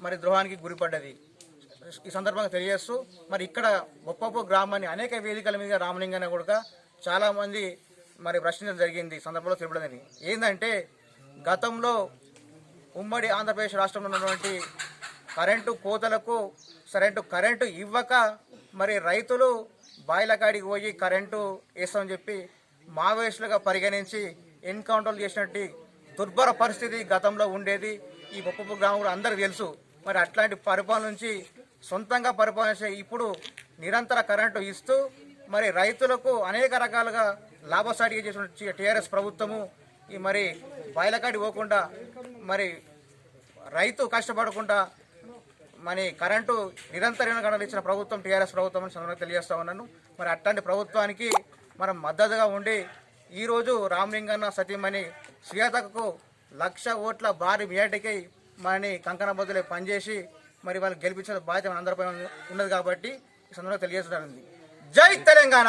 మరి ద్రోహానికి గురిపడ్డది. ఈ సందర్భంగా తెలియజేస్తూ మరి ఇక్కడ గొప్పపు గ్రామాన్ని అనేక వేదికల మీద రామలింగాన్ని కూడా చాలా మంది మరి ప్రశ్నించడం జరిగింది సందర్భంలో తెలియడం ఏంటంటే గతంలో ఉమ్మడి ఆంధ్రప్రదేశ్ రాష్ట్రంలో ఉన్నటువంటి కరెంటు కోతలకు సరైన కరెంటు ఇవ్వక మరి రైతులు బాయిలకాడికి పోయి కరెంటు వేస్తామని చెప్పి మావోయిస్టులుగా పరిగణించి ఎన్కౌంటర్లు చేసినట్టు దుర్భర పరిస్థితి గతంలో ఉండేది. ఈ గొప్ప గ్రామంలో అందరూ తెలుసు. మరి అట్లాంటి పరిపాలన నుంచి సొంతంగా పరిపాలించే ఇప్పుడు నిరంతర కరెంటు ఇస్తూ మరి రైతులకు అనేక రకాలుగా లాభసాటిగా చేసిన టీఆర్ఎస్ ప్రభుత్వము ఈ మరి బయలకాడి పోకుండా మరి రైతు కష్టపడకుండా మరి కరెంటు నిరంతరం కనలిచ్చిన ఇచ్చిన ప్రభుత్వం టీఆర్ఎస్ ప్రభుత్వం అని సందర్భంగా తెలియజేస్తా ఉన్నాను. మరి అట్లాంటి ప్రభుత్వానికి మనం మద్దతుగా ఉండి ఈరోజు రామలింగన్న సతీమణి శ్వేతకు లక్ష ఓట్ల భారీ మేటకి మనని కంకణ బదులే పనిచేసి మరి వాళ్ళు గెలిపించిన బాధ్యత మన అందరిపై ఉన్నది కాబట్టి ఈ సందర్భంగా తెలియజేయడం జై తెలంగాణ!